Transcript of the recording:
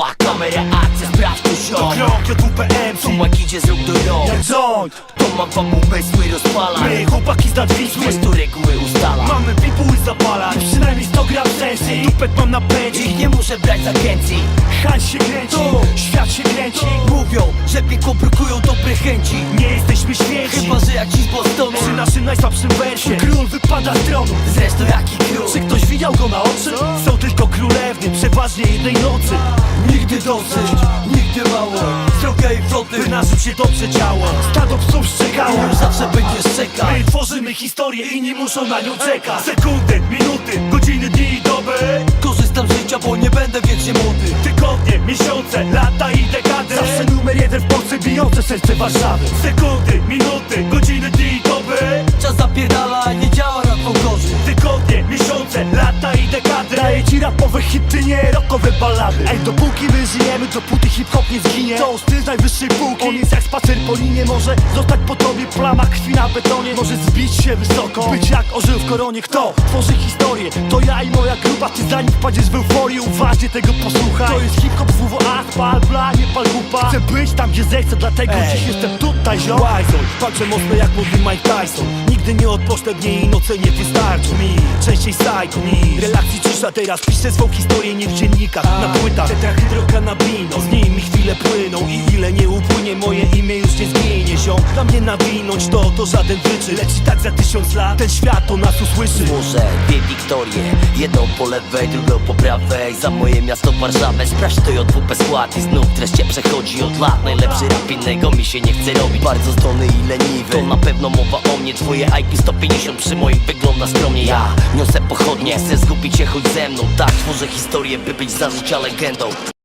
kamera, akcja, sprawdź to To ziom krąg JWPM Tu Makidzie zrób do rąk. Jak joint To mam wam umysły rozpalać My chłopaki z nadwisły Wiesz tu reguły ustala. Mamy pipuły zapalać. Przynajmniej 100 gram sensi. Dupek mam na pędzi. Ich nie muszę brać z agencji Hańcz się kręci. Tu. Świat się kręci. Mówią, że piekło brukują dobre chęci. Nie jesteśmy święci. Chyba, że jak z Bostonu Przy naszym najsłabszym wersie. Król wypada z tronu. Zresztą jaki król? Czy ktoś widział go na oczy? Królewny, przeważnie jednej nocy. Nigdy dosyć, nigdy mało. Droga i floty By naszym się dobrze działo. Stado psów szczekało Już zawsze będziesz czekać My tworzymy historię, inni muszą na nią czekać. Sekundy, minuty, godziny, dni i doby. Korzystam z życia, bo nie będę wiecznie młody. Tygodnie, miesiące, lata i dekady. Zawsze numer jeden w Polsce, bijące serce Warszawy. Sekundy, minuty, Rapowe hity, nie rockowe ballady. Ej, dopóki my żyjemy, dopóty hip-hop nie zginie. To styl z najwyższej półki. On jest jak spacer po linie Może zostać po tobie. Plama krwi na betonie Może zbić się wysoko. Być jak orzeł w koronie Kto tworzy historię? To ja i moja grupa Ty zanim wpadziesz w euforię. Uważnie tego posłuchaj. To jest hip-hop WWA, pal bla, nie pal kupa Chcę być tam, gdzie zechcę Dlatego dziś jestem tutaj, ziom. Wajzon, walczę mocno jak mówi Mike Tyson. Nigdy nie odpocznę dnie i noce nie wystarczy mi. Częściej psycho mi. Relacji cisza teraz piszę swą historię nie w dziennikach Na płytach. Tetrahydrokanabino Z niej mi chwile płyną i ile nie upłynie Moje imię Dla mnie nawinąć to, to żaden wyczyn. Lecz i tak za tysiąc lat ten świat o nas usłyszy. Może dwie Wiktorie, jedną po lewej, drugą po prawej. Za moje miasto Warszawę, sprawdź to JWP skład. I znów treście przechodzi od lat. Najlepszy rap innego mi się nie chce robić. Bardzo zdolny i leniwy, to na pewno mowa o mnie. Twoje IQ 150 przy moim wygląda skromnie. Ja niosę pochodnie, chcę zgubić się choć ze mną. Tak, tworzę historię, by być za życia legendą